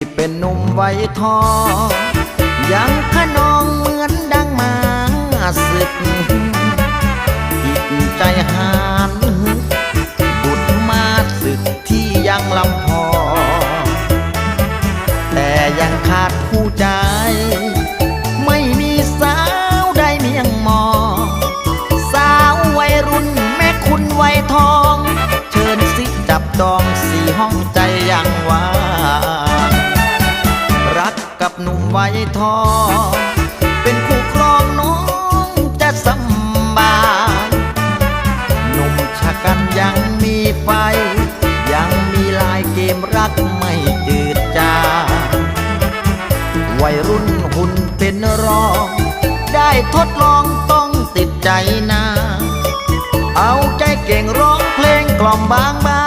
ที่เป็นหนุ่มไวยทองยังขนองเหมือนดังมาศึกจิตใจหานดุดมาศึกที่ยังลำพอ แต่ยังขาดผู้ใจ ไม่มีสาวใดเมียงมองสาววัยรุ่นแม่คุณวัยทอง เชิญสิจับดองสี่ห้องใจยัง หนุ่มวัยทอง เป็นคู่ครองน้องจะสำบายหนุ่มชะกันยังมีไฟ ยังมีลายเกมรักไม่จืดจางวัยรุ่นหุ่นเป็นรอง ได้ทดลองต้องติดใจนา เอาใจเก่งร้องเพลงกล่อมบางบาน